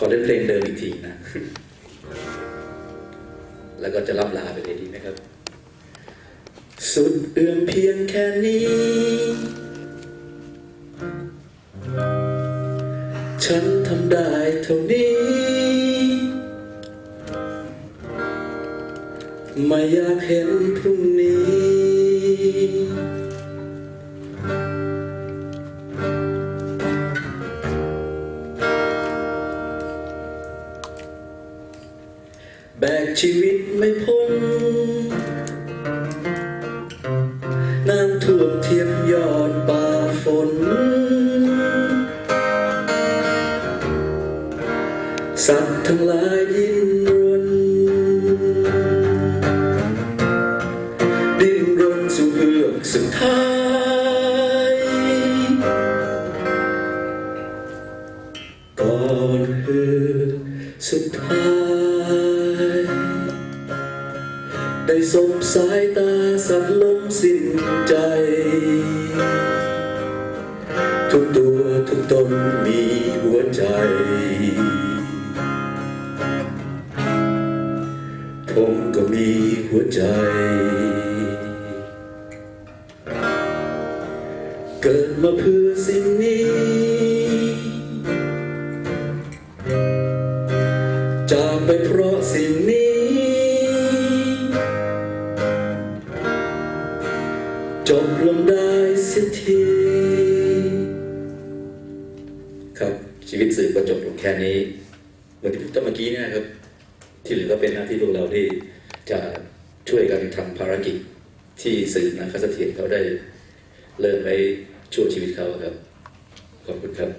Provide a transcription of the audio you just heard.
ขอเล่นเพลงเดิมอีกทีนะ แล้วก็จะล่ำลาไปเลยดีไหมครับ สุดเอื้อมเพียงแค่นี้ ฉันทำได้เท่านี้ ไม่อยากเห็นพรุ่งนี้ แบกชีวิตไม่พ้น น้ำท่วมเทียมยอดป่าฝน สัตว์ทั้งหลายดินรน ดิ้นรนสู่เฮือกสุดท้ายก่อนเฮือกสุดท้าย ได้สบสายตาสัตว์ลมสิ้นใจ ทุกตัวทุกตนมีหัวใจผมก็มีหัวใจ เกิดมาเพื่อสิ่งนี้ จากไปเพราะสิ่งนี้ จบลงได้สักทีครับชีวิตสื่อก็จบลงแค่นี้เหมือนที่พูดเมื่อกี้เนะครับ ที่เหลือก็เป็นหน้าที่พวกเราที่จะช่วยกันทำภารกิจที่สื่อนาคเสถียรเขาได้เริ่มไว้ช่วงชีวิตเขาครับ ขอบคุณครับ